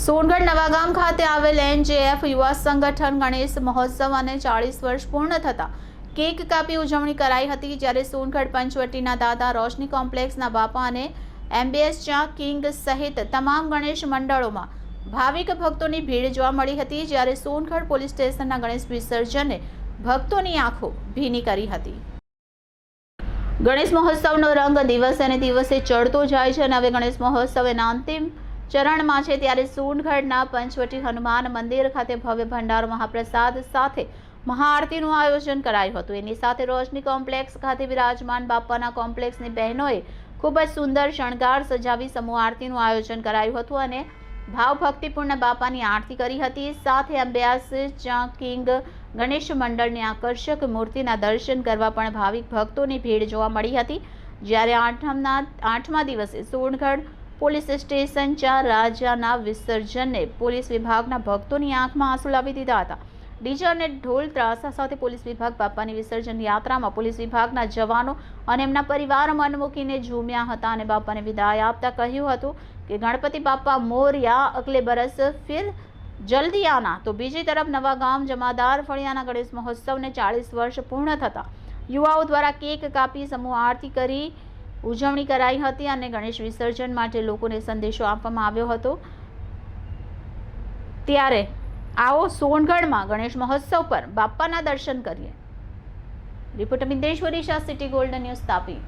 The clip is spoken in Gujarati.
સોનગઢ નવાગામ ખાતે આવેલ એનજેએફ યુવા સંગઠન ગણેશ મહોત્સવ અને ચાળીસ વર્ષ પૂર્ણ થતા કેક કાપી ઉજવણી કરાઈ હતી, જ્યારે સોનગઢ પંચવટીના દાદા રોશની કોમ્પ્લેક્સના બાપા અને એમબીએસ ચા કિંગ સહિત તમામ ગણેશ મંડળોમાં ભાવિક ભક્તોની ભીડ જોવા મળી હતી, જ્યારે સોનગઢ પોલીસ સ્ટેશનના ગણેશ વિસર્જને ભક્તોની આંખો ભીની કરી હતી. ગણેશ મહોત્સવનો રંગ દિવસે અને દિવસે ચડતો જાય છે અને હવે ગણેશ મહોત્સવ એના અંતિમ ચરણમાં છે ત્યારે સોનગઢના પંચવટી હનુમાન મંદિર ખાતે ભવ્ય ભંડારો મહાપ્રસાદ સાથે મહાઆરતીનું આયોજન કરાયું હતું. એની સાથે રોશની કોમ્પ્લેક્સ ખાતે વિરાજમાન બાપાના કોમ્પ્લેક્સની બહેનોએ ખૂબ જ સુંદર શણગાર સજાવી સમૂહ આરતીનું આયોજન કરાયું હતું અને ભાવભક્તિપૂર્ણ બાપાની આરતી કરી હતી. સાથે અભ્યાસ, ચાંકિંગ, ગણેશ મંડળની આકર્ષક મૂર્તિના દર્શન કરવા પણ ભાવિક ભક્તોની ભીડ જોવા મળી હતી. જ્યારે આઠમના, આઠમા દિવસે સોનગઢ પોલીસ સ્ટેશન ચાર રાજાના વિસર્જનને પોલીસ વિભાગના ભક્તોની આંખમાં આંસુ લાવી દીધા હતા. ડીજે અને ઢોલ ત્રાસા સાથે પોલીસ વિભાગ બાપાની વિસર્જન યાત્રામાં પોલીસ વિભાગના જવાનો અને એમના પરિવાર મન મૂકીને ઝૂમ્યા હતા અને બાપાને વિદાય આપતા કહ્યું હતું કે, ગણપતિ બાપા મોર્યા અગલે બરસ, ફિર જલ્દી આના. તો બીજી તરફ નવા ગામ જમાદાર ફળિયાના ગણેશ મહોત્સવને ચાળીસ વર્ષ પૂર્ણ થતા. યુવાઓ દ્વારા કેક કાપી સમૂહ આરતી કરી ઉજવણી કરાઈ હતી અને ગણેશ વિસર્જન માટે લોકોને સંદેશો આપવામાં આવ્યો હતો. ત્યારે આવો સોનગઢમાં ગણેશ મહોત્સવ પર બાપાના દર્શન કરીએ. Reporter Mindeshwari Shah, city golden news Tapi.